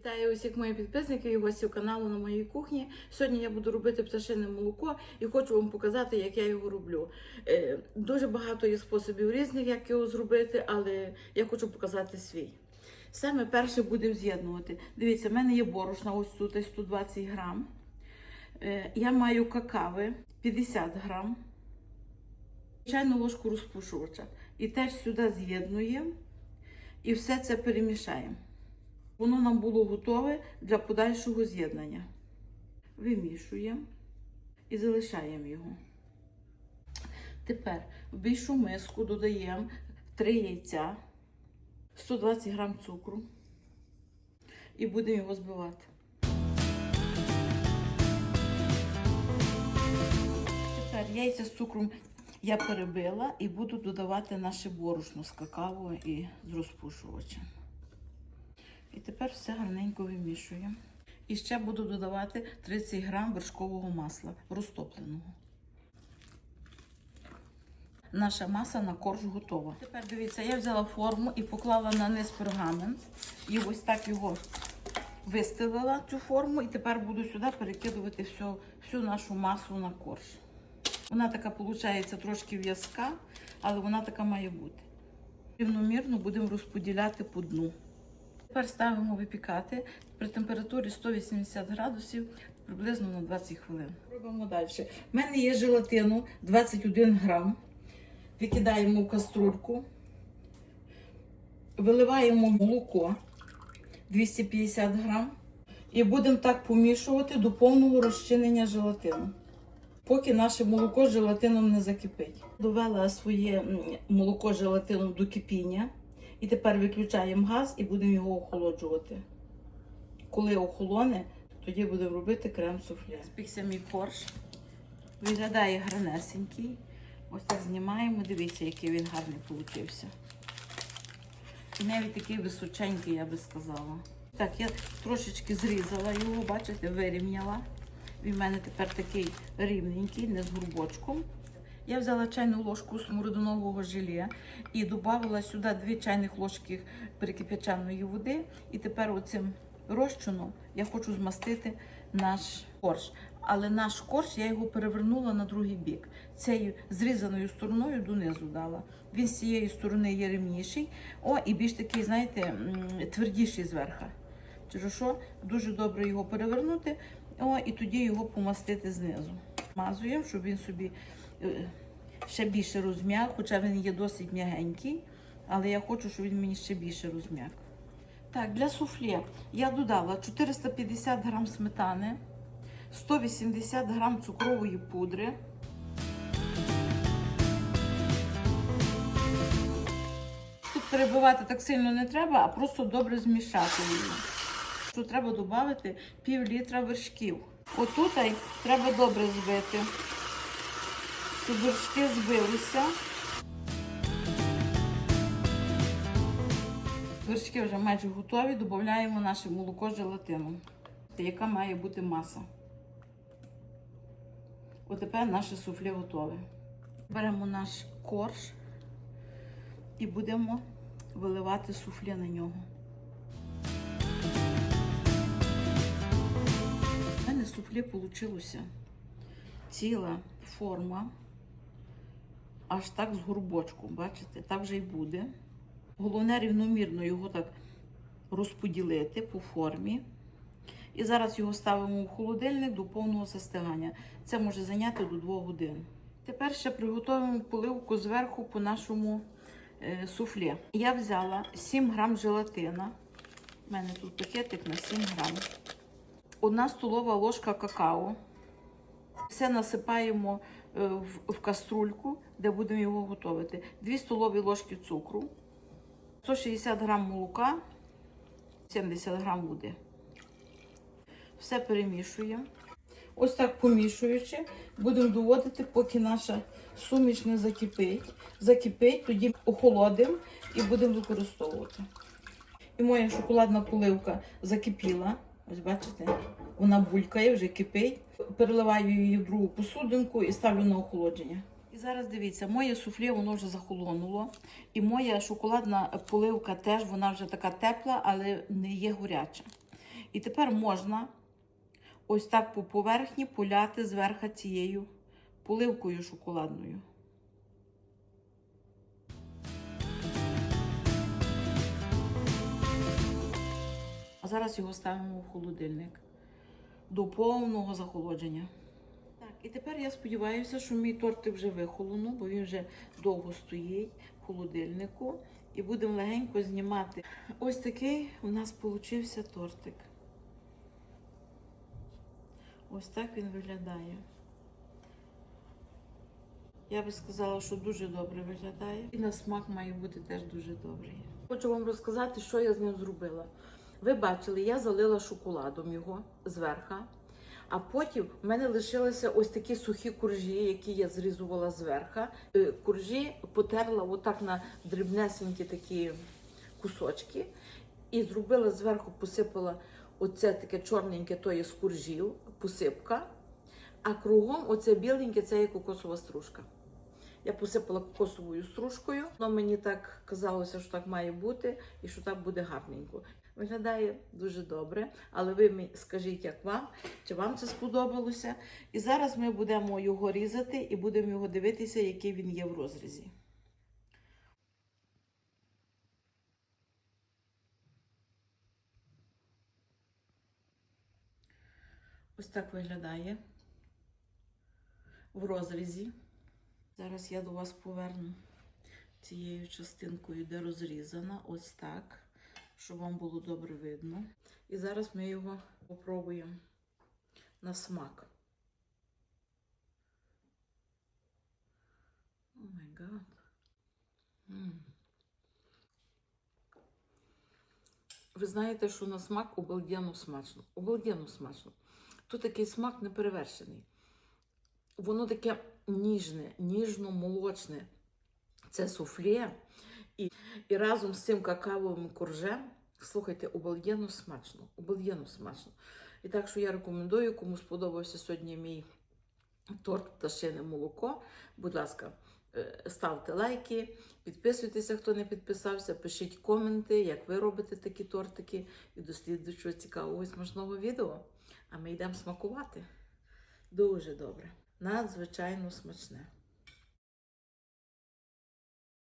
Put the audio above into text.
Вітаю усіх моїх підписників і гостів каналу на моїй кухні. Сьогодні я буду робити пташине молоко і хочу вам показати, як я його роблю. Е, дуже багато є способів різних, як його зробити, але я хочу показати свій. Саме перше будемо з'єднувати. Дивіться, в мене є борошна, ось тут 120 грам. Е, я маю какави 50 грам, чайну ложку розпушувача. І теж сюди з'єднуємо і все це перемішаємо. Воно нам було готове для подальшого з'єднання. Вимішуємо і залишаємо його. Тепер в більшу миску додаємо 3 яйця, 120 грам цукру і будемо його збивати. Тепер яйця з цукром я перебила і буду додавати наше борошно з какао і з розпушувачем. І тепер все гарненько вимішуємо. І ще буду додавати 30 грам вершкового масла розтопленого. Наша маса на корж готова. Тепер дивіться, я взяла форму і поклала на низ пергамент. І ось так його вистелила цю форму. І тепер буду сюди перекидувати всю, всю нашу масу на корж. Вона така виходить трошки в'язка, але вона така має бути. Рівномірно будемо розподіляти по дну. Тепер ставимо випікати при температурі 180 градусів приблизно на 20 хвилин. Робимо далі. У мене є желатину 21 грам. Викидаємо в каструльку, виливаємо молоко 250 грам і будемо так помішувати до повного розчинення желатину. Поки наше молоко з желатином не закипить. Довела своє молоко желатином до кипіння. І тепер виключаємо газ і будемо його охолоджувати. Коли охолоне, тоді будемо робити крем суфле. Спікся мій корж. Виглядає гарнесенький. Ось так знімаємо. Дивіться, який він гарний получився. І навіть такий височенький, я би сказала. Так, я трошечки зрізала його, бачите, вирівняла. Він в мене тепер такий рівненький, не з грубочком. Я взяла чайну ложку смородинового желе і додала сюди 2 чайних ложки перекип'ячаної води. І тепер оцим розчином я хочу змастити наш корж. Але наш корж я його перевернула на другий бік. Цією зрізаною стороною донизу дала. Він з цієї сторони є рівніший, о, і більш такий, знаєте, твердіший зверху. Через що дуже добре його перевернути, о, і тоді його помастити знизу. Мазуємо, щоб він собі ще більше розм'як, хоча він є досить м'ягенький, але я хочу, щоб він мені ще більше розм'як. Так, для суфле я додала 450 грам сметани, 180 грам цукрової пудри. Тут перебивати так сильно не треба, а просто добре змішати її. Що треба додати пів літра вершків. Отут треба добре збити, щоб вершки збилися. Вершки вже майже готові, додаємо наше молоко з желатином, яка має бути маса. Отепер наше суфле готове. Беремо наш корж і будемо виливати суфле на нього. У мене суфле вийшло ціла форма, аж так з горбочком, бачите, так вже й буде. Головне рівномірно його так розподілити по формі. І зараз його ставимо в холодильник до повного застигання. Це може зайняти до 2 годин. Тепер ще приготуємо поливку зверху по нашому е, суфлі. Я взяла 7 грам желатина. У мене тут пакетик на 7 грам. Одна столова ложка какао. Все насипаємо в, в каструльку, де будемо його готувати. 2 столові ложки цукру. 160 грам молока, 70 грам води. Все перемішуємо. Ось так помішуючи, будемо доводити, поки наша суміш не закипить. Закипить, тоді охолодимо і будемо використовувати. І моя шоколадна поливка закипіла. Ось бачите, вона булькає, вже кипить. Переливаю її в другу посудинку і ставлю на охолодження. І зараз дивіться, моє суфле воно вже захолонуло. І моя шоколадна поливка теж вона вже така тепла, але не є горяча. І тепер можна ось так по поверхні поляти зверху цією поливкою шоколадною. Зараз його ставимо в холодильник до повного захолодження. Так, і тепер я сподіваюся, що мій тортик вже вихолонув, бо він вже довго стоїть в холодильнику. І будемо легенько знімати. Ось такий у нас получився тортик. Ось так він виглядає. Я би сказала, що дуже добре виглядає. І на смак має бути теж дуже добрий. Хочу вам розказати, що я з ним зробила. Ви бачили, я залила шоколадом його зверху, а потім в мене лишилися ось такі сухі коржі, які я зрізувала зверху. Е, Коржі потерла отак на дрібнесенькі такі кусочки і зробила зверху, посипала оце таке чорненьке, то є з коржів, посипка, а кругом оце біленьке це є кокосова стружка. Я посипала кокосовою стружкою, але мені так казалося, що так має бути і що так буде гарненько. Виглядає дуже добре, але ви мені скажіть, як вам, чи вам це сподобалося. І зараз ми будемо його різати і будемо його дивитися, який він є в розрізі. Ось так виглядає в розрізі. Зараз я до вас поверну цією частинкою, де розрізана, ось так, щоб вам було добре видно. І зараз ми його попробуємо на смак. О май гад. Ви знаєте, що на смак обалденно смачно. Обалденно смачно. Тут такий смак неперевершений. Воно таке ніжне, ніжно-молочне. Це суфле. І, і разом з цим какавовим коржем, слухайте, обалденно смачно. Обалденно смачно. І так що я рекомендую, кому сподобався сьогодні мій торт пташине молоко. Будь ласка, е, ставте лайки, підписуйтеся, хто не підписався, пишіть коменти, як ви робите такі тортики. І до слідчого цікавого і смачного відео. А ми йдемо смакувати. Дуже добре. Надзвичайно смачне.